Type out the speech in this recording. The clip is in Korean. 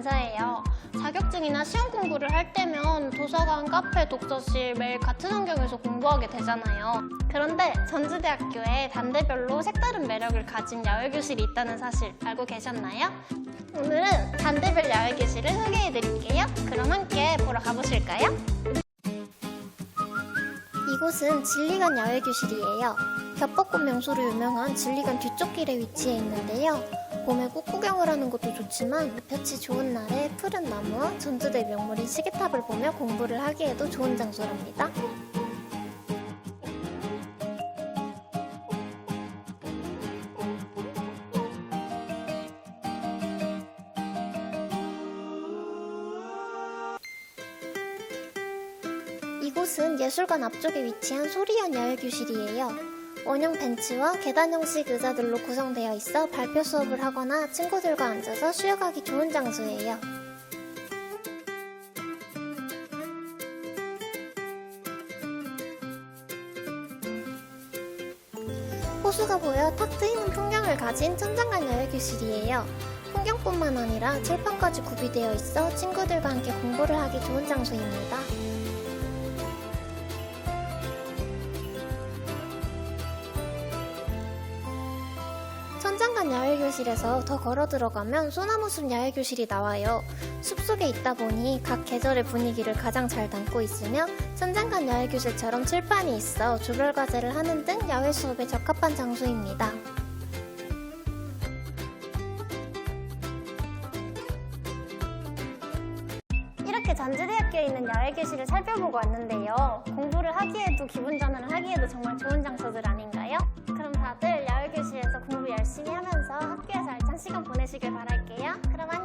감사해요. 자격증이나 시험 공부를 할 때면 도서관, 카페, 독서실 매일 같은 환경에서 공부하게 되잖아요. 그런데 전주대학교에 단대별로 색다른 매력을 가진 야외교실이 있다는 사실 알고 계셨나요? 오늘은 단대별 야외교실을 소개해 드릴게요. 그럼 함께 보러 가보실까요? 이곳은 진리관 야외교실이에요. 겹벚꽃 명소로 유명한 진리관 뒤쪽 길에 위치해 있는데요. 봄에 꽃 구경을 하는 것도 좋지만 햇볕이 좋은 날에 푸른 나무와 전주대 명물인 시계탑을 보며 공부를 하기에도 좋은 장소랍니다. 이곳은 예술관 앞쪽에 위치한 소리연 야외 교실이에요. 원형 벤치와 계단 형식 의자들로 구성되어 있어 발표 수업을 하거나 친구들과 앉아서 쉬어가기 좋은 장소예요. 호수가 보여 탁 트이는 풍경을 가진 천장간 야외교실이에요. 풍경뿐만 아니라 칠판까지 구비되어 있어 친구들과 함께 공부를 하기 좋은 장소입니다. 천장간 야외교실에서 더 걸어 들어가면 소나무숲 야외교실이 나와요. 숲속에 있다 보니 각 계절의 분위기를 가장 잘 담고 있으며 천장간 야외교실처럼 칠판이 있어 조별 과제를 하는 등 야외 수업에 적합한 장소입니다. 이렇게 전주대학교에 있는 야외교실을 살펴보고 왔는데요. 공부를 하기에도 기분 전환을 하기에도 정말 좋은 장소들 아닌가요? 보내시길 바랄게요. 그럼!